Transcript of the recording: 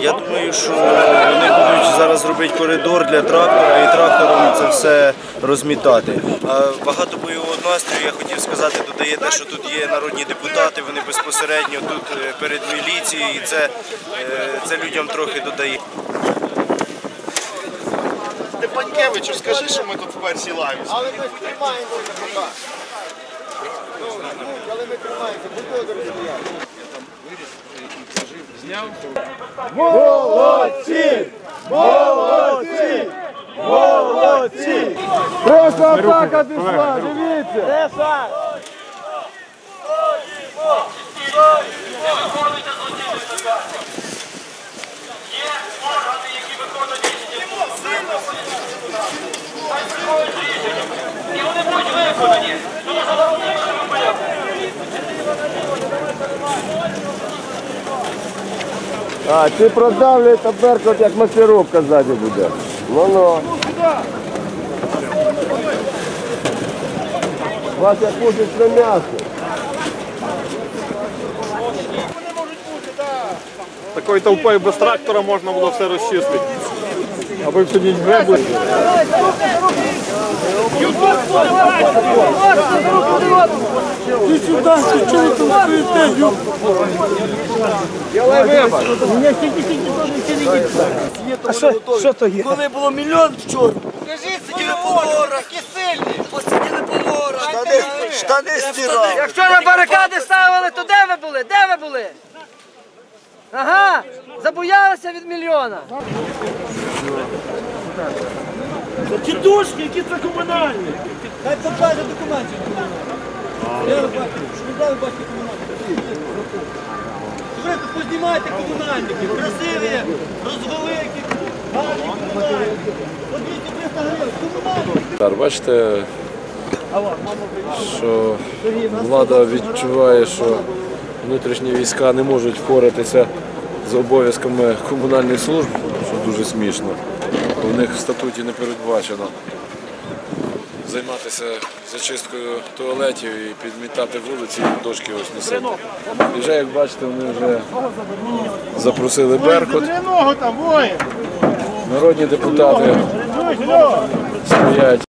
Я думаю, що вони будуть зараз робити коридор для трактора і трактором це все розмітати. Багато бойового настрою, я хотів сказати, додає те, що тут є народні депутати, вони безпосередньо тут е, перед міліцією, і це, е, це людям трохи додає. Степанкевичу, скажи, що ми тут в першій лаві. Але ми тримаємося пока. Але ми тримаємося, будь Молодці! стояти. Просто атака пішла, дивіться! А, ти продавлює та беркут, як масіровка ззаді буде. Ну-ну. Вас як пустить на м'ясо. Такою толпою без трактора можна було все розчистити. Аби сьогодні гребли. Коли було мільйон вчора. Скажіть, сиділи по горах, які. Посиділи по горах. Штани, штани стирав. Якщо на барикади ставили, то де ви були? Де ви були? Ага, забоялися від мільйона. Тітушки, які це комунальні. Хай покаже документи. Я що ви бачите комунальники. Ви познімайте комунальників, красиві, розголики, гарні комунальники. По 200-300 гривень, комунальники. Бачите, що влада відчуває, що внутрішні війська не можуть впоратися з обов'язками комунальних служб, що дуже смішно. У них в статуті не передбачено займатися зачисткою туалетів і підмітати вулиці, і дошки ось носити. І вже, як бачите, вони вже запросили Беркут. Народні депутати стоять.